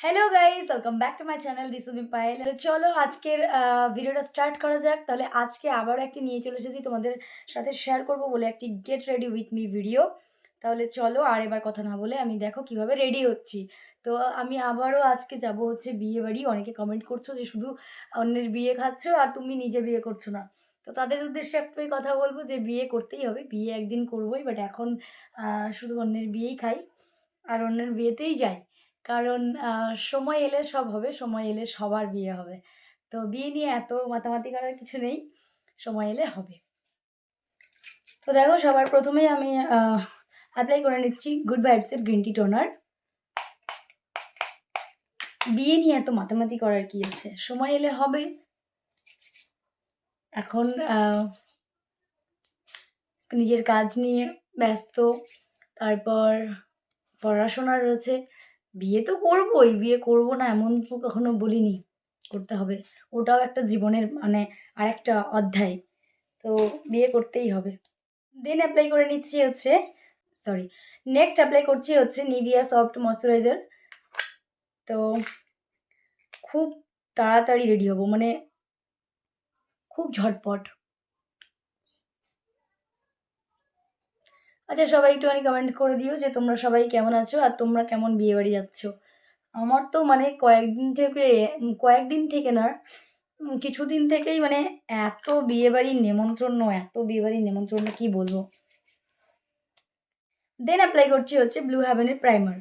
Hello guys welcome back to my channel this is Payel চলো আজকের ভিডিওটা start করা যাক। তাহলে আজকে আবারও একটি নিয়ে চলে এসেছি তোমাদের সাথে শেয়ার করব বলে একটি get ready with me video তাহলে চলো আর এবার কথা না বলে আমি দেখো কীভাবে রেডি হচ্ছি। তো আমি আবারও আজকে যাব হচ্ছে বিয়ে বাড়ি। অনেকে কমেন্ট করছ যে শুধু অন্যের বিয়ে খাচ্ছ আর তুমি নিজে বিয়ে করছ না। তো তাদের উদ্দেশ্যে একটাই কথা বলব যে বিয়ে করতেই হবে। বিয়ে একদিন করবোই বাট এখন শুধু অন্যের বিয়েই খাই। আর অন্যের বিয়েতেই যাই। কারণ সময় এলে সব হবে, সময় এলে সবার বিয়ে হবে। তো বিয়ে নিয়ে এত মাতামাতি করার কিছু নেই, সময় এলে হবে। তো দেখো, সবার প্রথমেই আমি অ্যাপ্লাই করে নিচ্ছি গুড ভাইবসের গ্রিন টি টোনার বিয়ে নিয়ে এত মাতামাতি করার কি আছে? সময় এলে হবে। এখন নিজের কাজ নিয়ে ব্যস্ত। তারপর পড়াশোনা রয়েছে। বিয়ে তো করবোই, বিয়ে করব না এমন তো কখনো বলিনি। করতে হবে। ওটাও একটা জীবনের মানে আর একটা অধ্যায়। তো বিয়ে করতেই হবে। দেন অ্যাপ্লাই করে নিচ্ছি হচ্ছে সরি নেক্সট অ্যাপ্লাই করছি হচ্ছে নিভিয়া সফট ময়শ্চারাইজার তো খুব তাড়াতাড়ি রেডি হব। মানে খুব ঝটপট। আচ্ছা সবাই একটুখানি কমেন্ট করে দিও যে তোমরা সবাই কেমন আছো আর তোমরা কেমন বিয়ে বাড়ি যাচ্ছ। আমার তো মানে কয়েকদিন থেকে কয়েকদিন থেকে না কিছুদিন থেকেই মানে এত বিয়ে বাড়ির নেমন্ত্রণ এত বিয়ে বাড়ির নেমন্ত্রণ কি বলব? দেন অ্যাপ্লাই করছি হচ্ছে ব্লু হ্যাভেনের প্রাইমার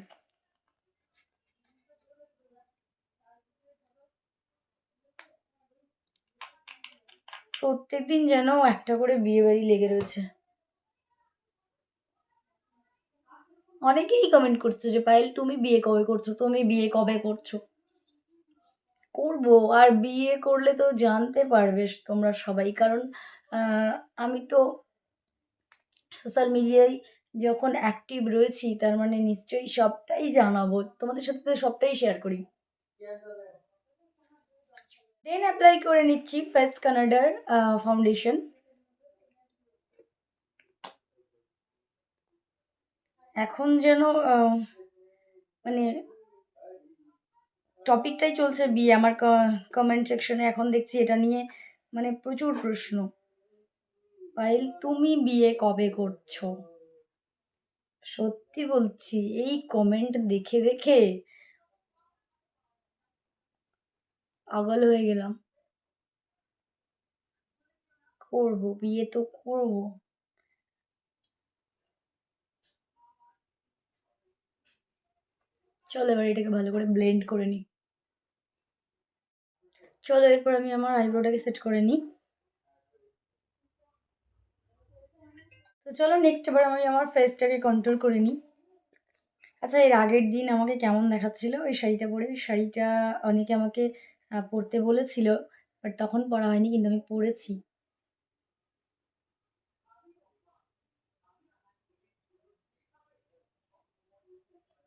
প্রত্যেকদিন যেন একটা করে বিয়ে বাড়ি লেগে রয়েছে। অনেকেই কমেন্ট করছ যে, পায়েল, তুমি বিয়ে কবে করছ? তুমি বিয়ে কবে করছ? করব, আর বিয়ে করলে তো জানতে পারবে তোমরা সবাই। কারণ আমি তো সোশ্যাল মিডিয়ায় যখন অ্যাক্টিভ রয়েছি, তার মানে নিশ্চয়ই সবটাই জানাব। তোমাদের সাথে তো সবটাই শেয়ার করি। দেন অ্যাপ্লাই করে নিচ্ছি ফেস কানাডার ফাউন্ডেশন এখন যেন মানে টপিকটাই চলছে বিয়ে আমার কমেন্ট সেকশনে এখন দেখছি এটা নিয়ে মানে প্রচুর প্রশ্ন। পাইল তুমি বিয়ে কবে করছ? সত্যি বলছি, এই কমেন্ট দেখে দেখে পাগল হয়ে গেলাম। করব বিয়ে তো করব। চলো এবার এটাকে ভালো করে ব্লেন্ড করে নিই। চলো এরপর আমি আমার আইব্রোটাকে সেট করে নিই। তো চলো নেক্সট এবার আমি আমার ফেসটাকে কন্ট্রোল করে নিই। আচ্ছা এর আগের দিন আমাকে কেমন দেখাচ্ছিল? ওই শাড়িটা পরে, ওই শাড়িটা অনেকে আমাকে পরতে বলেছিল বাট তখন পরা হয়নি, কিন্তু আমি পরেছি।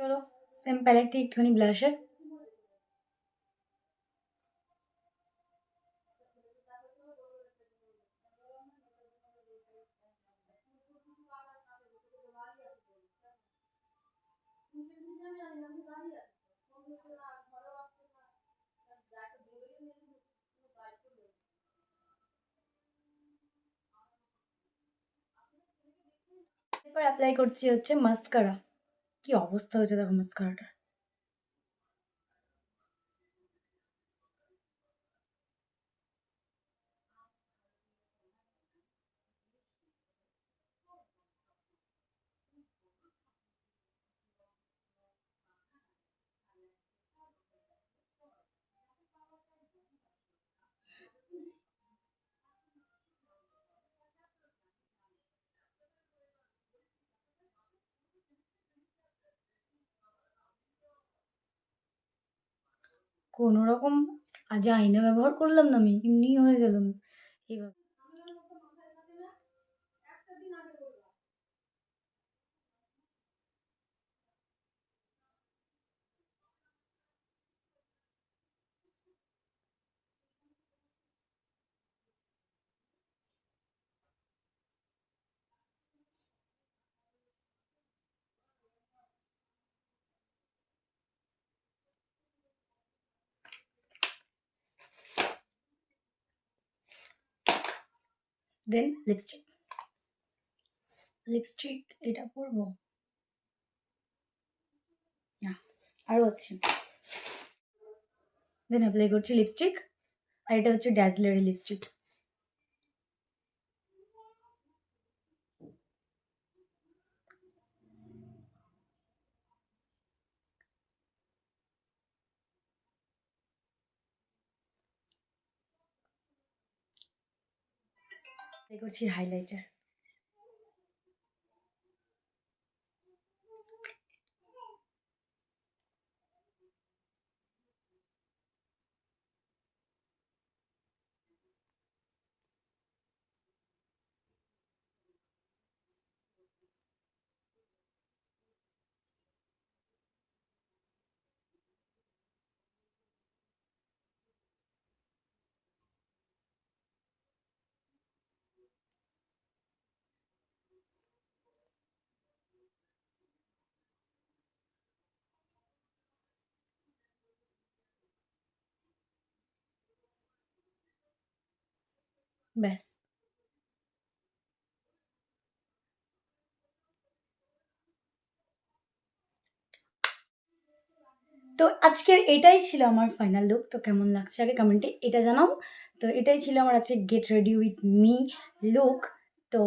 চলো সেম প্যালেট একটুখানি ব্লাশার এরপর অ্যাপ্লাই করছি হচ্ছে মাস্কারা কি অবস্থা হয়েছে দেখো মাস্কারাটা কোনো রকম আজ আয়না ব্যবহার করলাম না আমি এমনি হয়ে গেলাম এইভাবে দেন লিপস্টিক লিপস্টিক এটা পরবো? না আরও আছে। দেন অ্যাপ্লাই করছি লিপস্টিক আর এটা হচ্ছে ড্যাজলারি লিপস্টিক করছি হাইলাইটার ব্যাস। তো আজকের এটাই ছিল আমার ফাইনাল লুক তো কেমন লাগছে আগে কমেন্টে এটা জানাও। তো এটাই ছিল আমার আজকে get ready with me look তো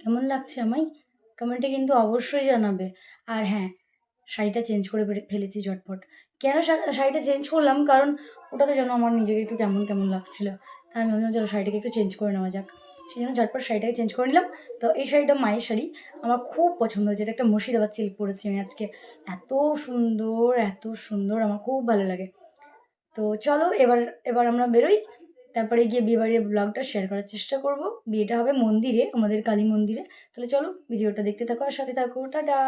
কেমন লাগছে আমায়? কমেন্টে কিন্তু অবশ্যই জানাবে। আর হ্যাঁ শাড়িটা চেঞ্জ করে ফেলেছি ঝটপট। কেন শাড়িটা চেঞ্জ করলাম? কারণ ওটাতে যেন আমার নিজেকে একটু কেমন কেমন লাগছিল। তাই আমি ভাবলাম, চলো শাড়িটাকে একটু চেঞ্জ করে নেওয়া যাক। সেই জন্য ঝটপট শাড়িটাকে চেঞ্জ করে নিলাম। তো এই শাড়িটা মায়ের শাড়ি। আমার খুব পছন্দ হয়েছে। এটা একটা মুর্শিদাবাদ সিল্ক পরেছি আমি আজকে। এত সুন্দর এত সুন্দর। আমার খুব ভালো লাগে। তো চলো, এবার এবার আমরা বেরোই। তারপরে গিয়ে বিয়েবাড়ির ব্লগটা শেয়ার করার চেষ্টা করব। বিয়েটা হবে মন্দিরে, আমাদের কালী মন্দিরে। তাহলে চলো, ভিডিওটা দেখতে থাকো আর সাথে থাকো। টাটা!